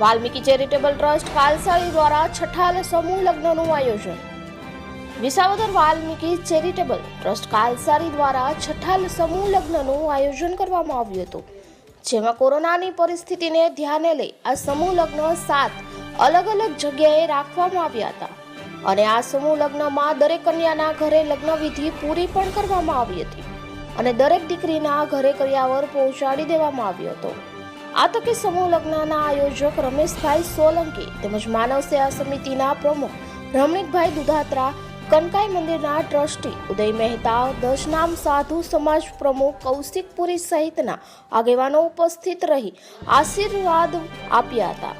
Valmiki charitable trust કાલસાળી દ્વારા છઠ્ઠાલ સમૂહ લગ્નનું આયોજન. વિસાવદર વાલ્મીકી ચેરિટેબલ ટ્રસ્ટ કાલસારી દ્વારા છઠ્ઠાલ સમૂહ લગ્નનું આયોજન કરવામાં આવ્યું હતું. જેમાં કોરોનાની પરિસ્થિતિને ધ્યાને લઈ આ સમૂહ લગ્ન સાત અલગ અલગ જગ્યાએ રાખવામાં આવ્યા હતા. અને આ સમૂહ લગ્નમાં દરેક કન્યાના ઘરે લગ્ન વિધિ પૂરી પણ કરવામાં આવી હતી. અને દરેક દીકરીના ઘરે કર્યાવર પહોંચાડી દેવામાં આવ્યો હતો. આ તકે સમૂહ લગ્નના આયોજક રમેશભાઈ સોલંકી તેમજ માનવ સેવા સમિતિના પ્રમુખ રમણીકભાઈ દુધાત્રા કનકાઈ મંદિરના ટ્રસ્ટી ઉદય મહેતા દશનામ સાધુ સમાજ પ્રમુખ કૌશિકપુરી સહિતના આગેવાનો ઉપસ્થિત રહી આશીર્વાદ આપ્યા હતા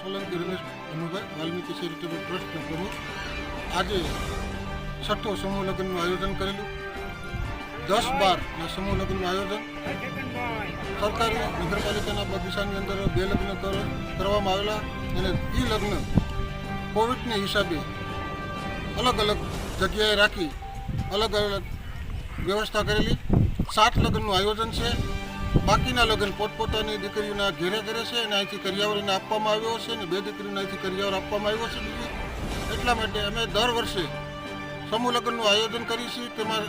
સોલંકી રમેશ અનુભાઈ વાલ્મીકી ચેરિટેબલ ટ્રસ્ટના પ્રમુખ આજે છઠ્ઠો સમૂહ લગ્નનું આયોજન કરેલું દસ બારના સમૂહ લગ્નનું આયોજન સરકારી નગરપાલિકાના બગીચાની અંદર બે લગ્ન કરવામાં આવેલા અને એ લગ્ન કોવિડને હિસાબે અલગ અલગ જગ્યાએ રાખી અલગ અલગ વ્યવસ્થા કરેલી. સાત લગ્નનું આયોજન છે. બાકીના લગ્ન પોતપોતાની દીકરીઓના ઘેરે કરે છે અને અહીંથી કરિયાવરીને આપવામાં આવ્યો છે અને બે દીકરીઓને અહીંથી કરિયાવર આપવામાં આવ્યો છે એટલા માટે અમે દર વર્ષે સમૂહ લગ્નનું આયોજન કરીએ છીએ. તેમાં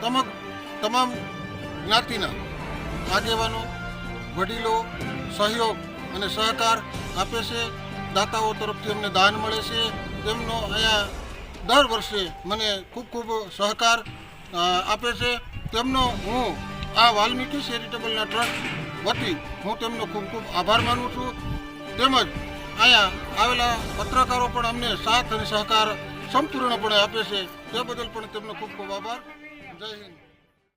તમામ તમામ જ્ઞાતિના આગેવાનો, વડીલો, સહયોગ અને સહકાર આપે છે. દાતાઓ તરફથી અમને દાન મળે છે. તેમનો અહીંયા દર વર્ષે મને ખૂબ ખૂબ સહકાર આપે છે. તેમનો હું આ વાલ્મીકી ચેરિટેબલના ટ્રસ્ટ વતી હું તેમનો ખૂબ ખૂબ આભાર માનું છું. તેમજ અહીંયા આવેલા પત્રકારો પણ અમને સાથ અને સહકાર સંપૂર્ણપણે આપે છે. તે બદલ પણ તેમનો ખૂબ ખૂબ આભાર. જય હિન્દ.